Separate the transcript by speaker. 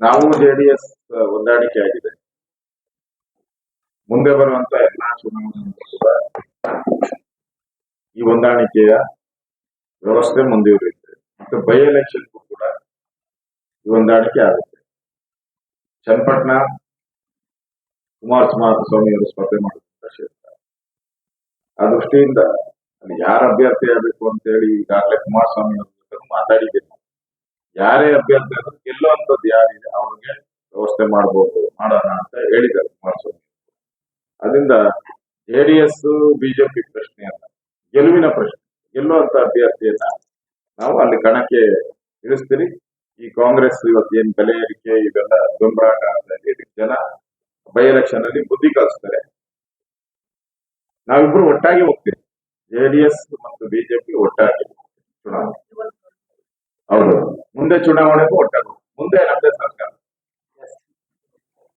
Speaker 1: ನಾವು ಜೆಡಿಎಸ್ ಹೊಂದಾಣಿಕೆ ಆಗಿದೆ. ಮುಂದೆ ಬರುವಂತ ಎಲ್ಲಾ ಚುನಾವಣೆ ಈ ಹೊಂದಾಣಿಕೆಯ ವ್ಯವಸ್ಥೆ ಮುಂದುವರಿಯುತ್ತೆ. ಮತ್ತೆ ಬೈ ಎಲೆಕ್ಷನ್ ಕೂಡ ಈ ಹೊಂದಾಣಿಕೆ ಆಗುತ್ತೆ. ಚನ್ನಪಟ್ಟಣ ಕುಮಾರಸ್ವಾಮಿ ಅವರು ಸ್ಪರ್ಧೆ ಮಾಡುವಂತ ಕ್ಷೇತ್ರ. ಆ ದೃಷ್ಟಿಯಿಂದ ಯಾರ ಅಭ್ಯರ್ಥಿ ಆಗಬೇಕು ಅಂತ ಹೇಳಿ ಈಗಾಗಲೇ ಕುಮಾರಸ್ವಾಮಿ ಅವ್ರ ಜೊತೆ ಮಾತಾಡಿದ್ದೀನಿ ಯಾರೇ ಅಭ್ಯರ್ಥಿ ಆದ್ರೂ ಗೆಲ್ಲುವಂಥದ್ದು ಯಾರಿದೆ, ಅವ್ರಿಗೆ ವ್ಯವಸ್ಥೆ ಮಾಡಬಹುದು ಮಾಡೋಣ ಅಂತ ಹೇಳಿದ್ದಾರೆ ಕುಮಾರಸ್ವಾಮಿ. ಅದರಿಂದ ಜೆಡಿಎಸ್ ಬಿಜೆಪಿ ಪ್ರಶ್ನೆ ಅಲ್ಲ, ಗೆಲುವಿನ ಪ್ರಶ್ನೆ. ಗೆಲ್ಲುವಂತ ಅಭ್ಯರ್ಥಿಯನ್ನ ನಾವು ಅಲ್ಲಿ ಕಣಕ್ಕೆ ಇಳಿಸ್ತೀರಿ. ಈ ಕಾಂಗ್ರೆಸ್ ಇವತ್ತು ಏನ್ ಬೆಲೆ ಏರಿಕೆ, ಇವೆಲ್ಲ ಗೊಂಬರಾಟ ಅಂತ ಜನ ಬೈ ಎಲೆಕ್ಷನ್ ಅಲ್ಲಿ ಬುದ್ಧಿ ಕಲಿಸ್ತಾರೆ. ನಾವಿಬ್ರು ಒಟ್ಟಾಗಿ ಹೋಗ್ತೀವಿ. ಜೆಡಿಎಸ್ ಮತ್ತು ಬಿಜೆಪಿ ಒಟ್ಟಾಗಿ. ಮುಂದೆ ಚುನಾವಣೆಗೂ ಒಟ್ಟಾಗಿ ಹೋಗ್ತೀವಿ.